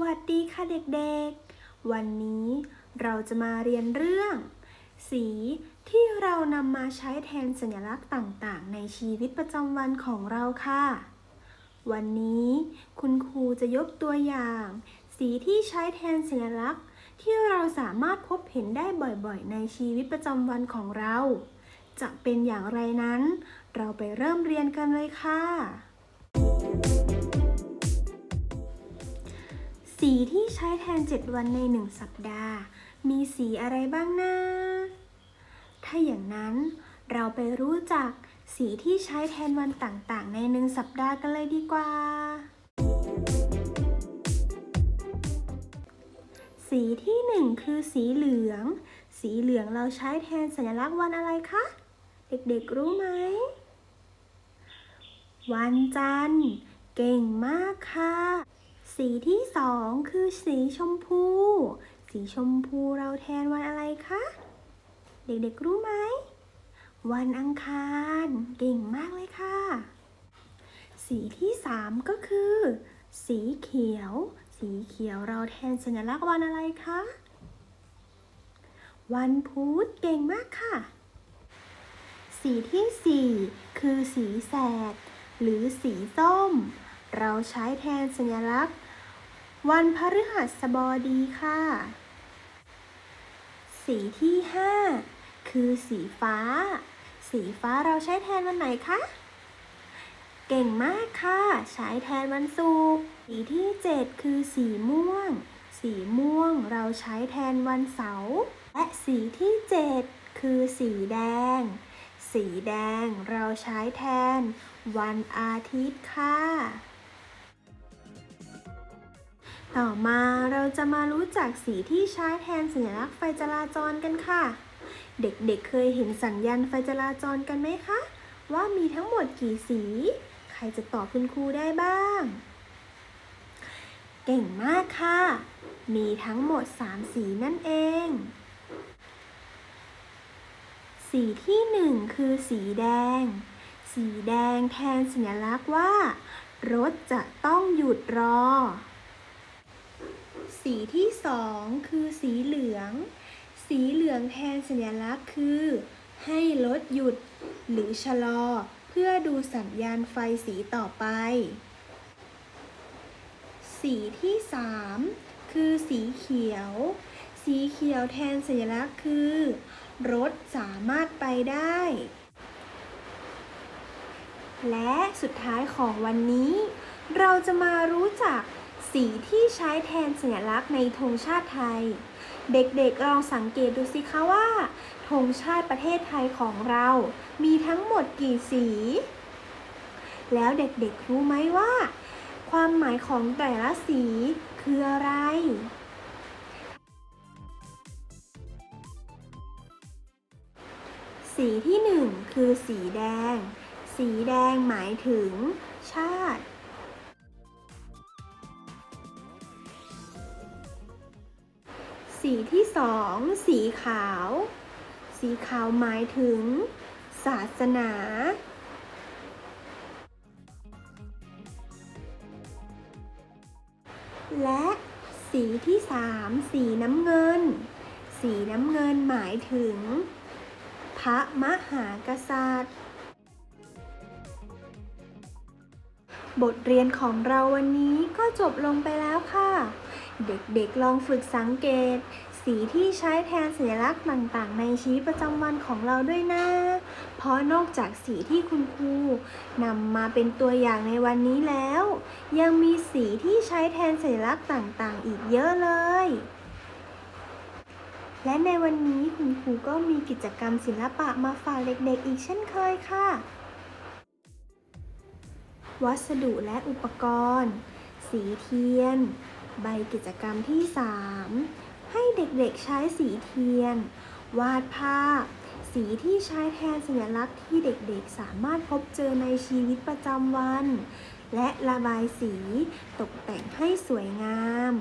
วัสดีค่ะเด็กๆ วันนี้เราจะมาเรียนเรื่อง สีที่เรานำมาใช้แทนสัญลักษณ์ต่างๆ ในชีวิตประจำวันของเราค่ะ วันนี้คุณครูจะยกตัวอย่าง สีที่ใช้แทนสัญลักษณ์ ที่เราสามารถพบเห็นได้บ่อยๆ ในชีวิตประจำวันของเรา จะเป็นอย่างไรนั้น เราไปเริ่มเรียนกันเลยค่ะ สีที่ใช้แทน 7 วันใน 1 สัปดาห์ มีสีอะไรบ้างนะ ถ้าอย่างนั้นเราไปรู้จักสีที่ใช้แทนวันต่างๆ ในหนึ่งสัปดาห์กันเลยดีกว่า สีที่ 1 คือสีเหลือง สีเหลืองเราใช้แทนสัญลักษณ์วันอะไรคะ เด็กๆรู้ไหม วันจันทร์ เก่งมากค่ะ สีที่สองคือสีชมพู สีชมพูเราแทนวันอะไรคะ เด็กๆรู้ไหม วันอังคาร เก่งมากเลยค่ะ สีที่สามก็คือ สีเขียว สีเขียวเราแทนสัญลักษณ์วันอะไรคะ วันพุธ เก่งมากค่ะ สีที่สี่คือสีแสด หรือสีส้ม เราใช้แทนสัญลักษณ์ วันพฤหัสบดีค่ะ สีที่ห้าคือสีฟ้า สีฟ้าเราใช้แทนวันไหนคะ เก่งมากค่ะ ใช้แทนวันศุกร์สีที่เจ็ดคือสีม่วง สีม่วงเราใช้แทนวันเสาร์และสีที่เจ็ดคือสีแดง สีแดงเราใช้แทนวันอาทิตย์ค่ะ ต่อมาเราจะมารู้จักสีที่ใช้แทนสัญลักษณ์ไฟจราจรกันค่ะ เด็กๆเเคยเห็นสัญญาณไฟจราจรกันไหมคะ ว่ามีทั้งหมดกี่สี ใครจะตอบคุณครูได้บ้าง เก่งมากค่ะ มีทั้งหมด 3 สีนั่นเอง สีที่หนึ่งคือสีแดง สีแดงแทนสัญลักษณ์ว่า รถจะต้องหยุดรอ สีที่สองคือสีเหลือง สีเหลืองแทนสัญลักษณ์คือ ให้รถหยุด หรือชะลอ เพื่อดูสัญญาณไฟสีต่อไป สีที่สามคือสีเขียว สีเขียวแทนสัญลักษณ์คือ รถสามารถไปได้ และสุดท้ายของวันนี้ เราจะมารู้จัก สีที่ใช้แทนสัญลักษณ์ในธงชาติไทย เด็กๆลองสังเกตดูสิคะว่าธงชาติประเทศไทยของเรา มีทั้งหมดกี่สี แล้วเด็กๆรู้ไหมว่า ความหมายของแต่ละสีคืออะไรสีที่หนึ่งคือสีแดง สีแดงหมายถึงชาติ สีที่สอง สีขาว สีขาวหมายถึง ศาสนา และสีที่สามสีน้ำเงิน สีน้ำเงินหมายถึง พระมหากษัตริย์ บทเรียนของเราวันนี้ก็จบลงไปแล้วค่ะ เด็กๆลองฝึกสังเกต สีที่ใช้แทนสัญลักษณ์ต่างๆ ในชีวิตประจำวันของเราด้วยนะ เพราะนอกจากสีที่คุณครูนำมาเป็นตัวอย่างในวันนี้แล้ว ยังมีสีที่ใช้แทนสัญลักษณ์ต่างๆ อีกเยอะเลย และในวันนี้คุณครูก็มีกิจกรรมศิลปะมาฝากเด็กๆ อีกเช่นเคยค่ะ วัสดุและอุปกรณ์ สีเทียน ใบกิจกรรมที่ 3 ให้เด็กๆใช้สีเทียน วาดภาพ สีที่ใช้แทนสัญลักษณ์ที่เด็กๆ สามารถพบเจอในชีวิตประจำวัน และระบายสีตกแต่งให้สวยงาม